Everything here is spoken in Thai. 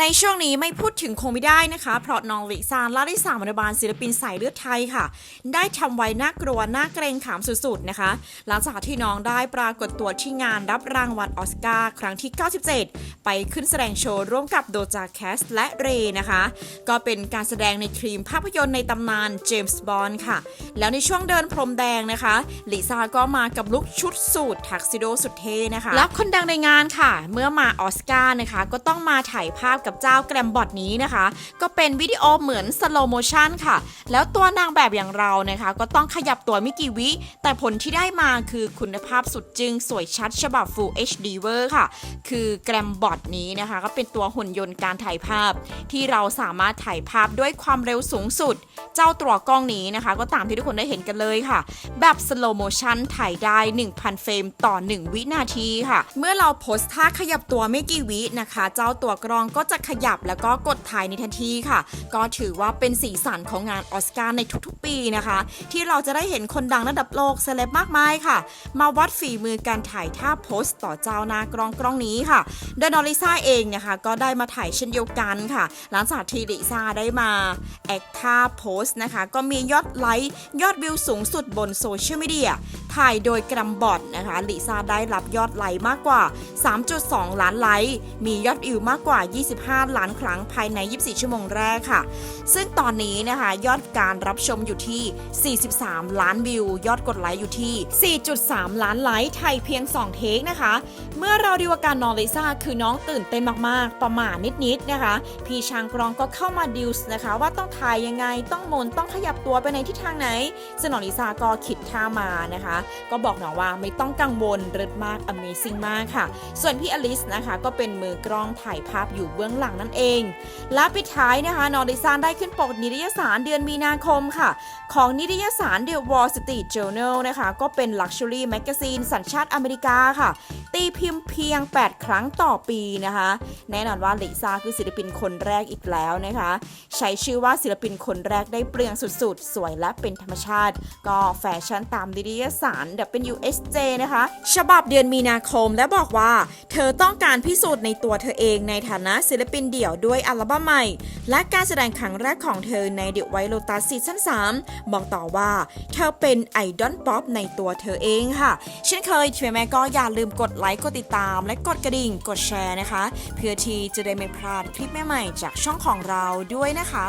ในช่วงนี้ไม่พูดถึงคงไม่ได้นะคะ เพราะน้องลิซานลาลิสามรบาลศิลปินสายเลือดไทยค่ะ ได้ทำไว้น่ากลัวน่าเกรงขามสุดๆนะคะ หลังจากที่น้องได้ปรากฏตัวที่งานรับรางวัลออสการ์ครั้งที่ 97 ไปขึ้นแสดงโชว์ร่วมกับโดจาแคสและเรนะคะ ก็เป็นการแสดงในครีมภาพยนตร์ในตำนานเจมส์บอนด์ค่ะ แล้วในช่วงเดินพรมแดงนะคะลิซ่าก็มากับลุคชุดสูททักซิโดสุดเท่นะคะและคนดังในงานค่ะ เมื่อมาออสการ์นะคะก็ต้องมาถ่ายภาพกับเจ้าแกรมบอทนี้นะคะ ก็เป็นวิดีโอเหมือนสโลโมชันค่ะ แล้วตัวนางแบบอย่างเรานะคะ ก็ต้องขยับตัวไม่กี่วิ แต่ผลที่ได้มาคือคุณภาพสุดจึงสวยชัดฉบับ Full HD เวอร์ค่ะ คือแกรมบอทนี้นะคะ ก็เป็นตัวหุ่นยนต์การถ่ายภาพ ที่เราสามารถถ่ายภาพด้วยความเร็วสูงสุด เจ้าตัวกล้องนี้นะคะ ก็ตามที่ทุกคนได้เห็นกันเลยค่ะ แบบสโลโมชันถ่ายได้ 1,000 เฟรมต่อ 1 วินาทีค่ะ เมื่อเราโพสท่าขยับตัวไม่กี่วินะคะ เจ้าตัวกล้องก็จะขยับแล้วก็กดถ่ายในทันทีค่ะ ก็ถือว่าเป็นสีสันของงานออสการ์ในทุกๆ ปีนะคะ ที่เราจะได้เห็นคนดังระดับโลกเซเลบมากมายค่ะ มาวัดฝีมือการถ่ายท่าโพสต่อเจ้าหน้ากล้องกล้องนี้ค่ะโดยนอริซ่าเองนะคะก็ได้มาถ่ายเช่นเดียวกันค่ะ หลังจากที่ลิซ่าได้มาแอคท่าโพสนะคะ ก็มียอดไลค์ยอดวิวสูงสุดบนโซเชียลมีเดียถ่ายโดยกรัมบอทนะคะลิซ่าได้รับยอดไลค์มากกว่า 3.2 ล้านไลค์ มียอดวิวมากกว่า 25 ล้านครั้งภายใน 24 ชั่วโมงแรกค่ะ ซึ่งตอนนี้นะคะยอดการรับชมอยู่ที่ 43 ล้านวิว ยอดกดไลค์อยู่ที่ 4.3 ล้านไลค์ไทยเพียง 2 เทคนะคะ เมื่อเราดูอาการน้องลิซ่าคือน้องตื่นเต้นมากๆ ประมาณนิดๆนะคะ พี่ช้างกรองก็เข้ามาดิวส์นะคะว่าต้องถ่ายยังไงต้องมนต้องขยับตัวไปในทิศทางไหนซึ่งน้องลิซ่าก็คิดท่ามานะคะ ก็บอกน้องว่าไม่ต้องกังวลเริดมาก Amazing มากค่ะส่วนพี่อลิสนะคะ ก็เป็นมือกล้องถ่ายภาพอยู่เบื้องหลังนั่นเอง และปิดท้ายนะคะนอริซานได้ขึ้นปกนิตยสารเดือนมีนาคมค่ะ ของนิตยสาร The Wall Street Journal นะคะ ก็เป็น Luxury Magazine สัญชาติอเมริกาค่ะ ตีพิมพ์เพียง 8 ครั้งต่อปีนะคะ แน่นอนว่าลิซ่าคือศิลปินคนแรกอีกแล้วนะคะ ใช้ชื่อว่าศิลปินคนแรกได้เปลืองสุดๆ สวยและเป็นธรรมชาติ ก็แฟชั่นตามนิตยสาร WSJ นะคะ ฉบับเดือนมีนาคมและบอกว่าเธอต้องการพิสูจน์ในตัวเธอเองในฐานะศิลปินเดี่ยวด้วยอัลบั้มใหม่ และการแสดงครั้งแรกของเธอใน The White Lotus ซีซั่น3บอกต่อว่า เธอเป็นไอดอลป๊อปในตัวเธอเองค่ะ เช่นเคยทีมแม่ก็อย่าลืมกดไลค์กดติดตาม และกดกระดิ่งกดแชร์นะคะ เพื่อที่จะได้ไม่พลาดคลิปใหม่ๆจากช่องของเราด้วยนะคะ